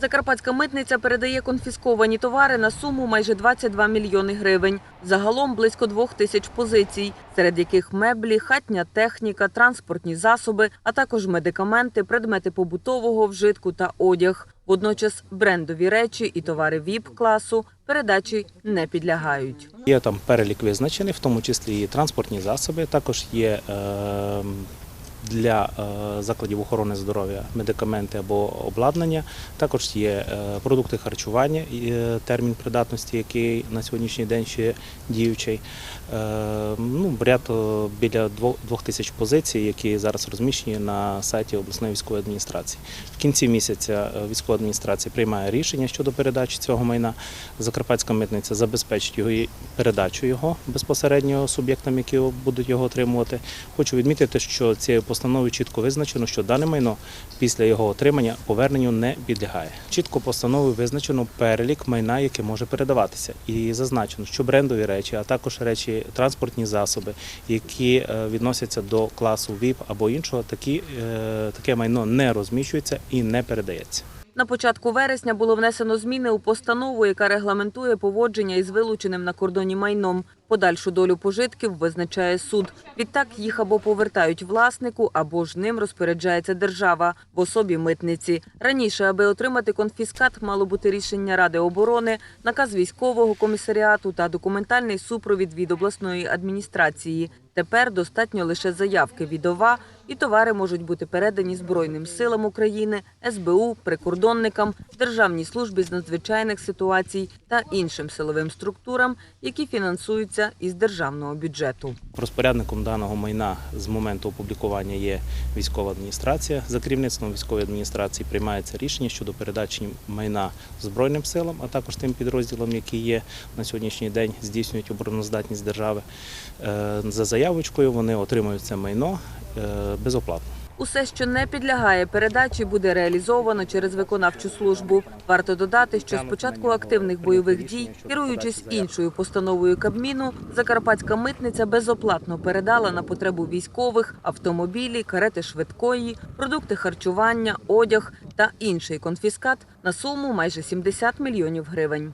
Закарпатська митниця передає конфісковані товари на суму майже 22 мільйони гривень. Загалом близько двох тисяч позицій, серед яких меблі, хатня техніка, транспортні засоби, а також медикаменти, предмети побутового вжитку та одяг. Водночас брендові речі і товари ВІП-класу передачі не підлягають. Є там перелік визначений, в тому числі і транспортні засоби. Також є е, для е, закладів охорони здоров'я медикаменти або обладнання. Також є е, продукти харчування, е, термін придатності, який на сьогоднішній день ще діючий. Ну, ряд біля двох, тисяч позицій, які зараз розміщені на сайті обласної військової адміністрації. В кінці місяця військова адміністрація приймає рішення щодо передачі цього майна. Закарпатська митниця забезпечить його передачу його безпосередньо суб'єктам, які будуть його отримувати. Хочу відмітити, що цією постановою чітко визначено, що дане майно після його отримання поверненню не підлягає. Чітко постановою визначено перелік майна, яке може передаватися, і зазначено, що брендові речі, а також речі, транспортні засоби, які е, відносяться до класу VIP або іншого, такі, е, таке майно не розміщується і не передається. На початку вересня було внесено зміни у постанову, яка регламентує поводження із вилученим на кордоні майном. Подальшу долю пожитків визначає суд. Відтак їх або повертають власнику, або ж ним розпоряджається держава в особі митниці. Раніше, аби отримати конфіскат, мало бути рішення Ради оборони, наказ військового комісаріату та документальний супровід від обласної адміністрації. Тепер достатньо лише заявки від ОВА, і товари можуть бути передані Збройним силам України, СБУ, прикордонникам, Державній службі з надзвичайних ситуацій та іншим силовим структурам, які фінансуються із державного бюджету. Розпорядником даного майна з моменту опублікування є військова адміністрація. За керівництвом військової адміністрації приймається рішення щодо передачі майна Збройним силам, а також тим підрозділам, які є на сьогоднішній день, здійснюють обороноздатність держави. Е, За заявочкою вони отримують це майно е, безоплатно. Усе, що не підлягає передачі, буде реалізовано через виконавчу службу. Варто додати, що з початку активних бойових дій, керуючись іншою постановою Кабміну, Закарпатська митниця безоплатно передала на потребу військових автомобілі, карети швидкої, продукти харчування, одяг та інший конфіскат на суму майже 70 мільйонів гривень.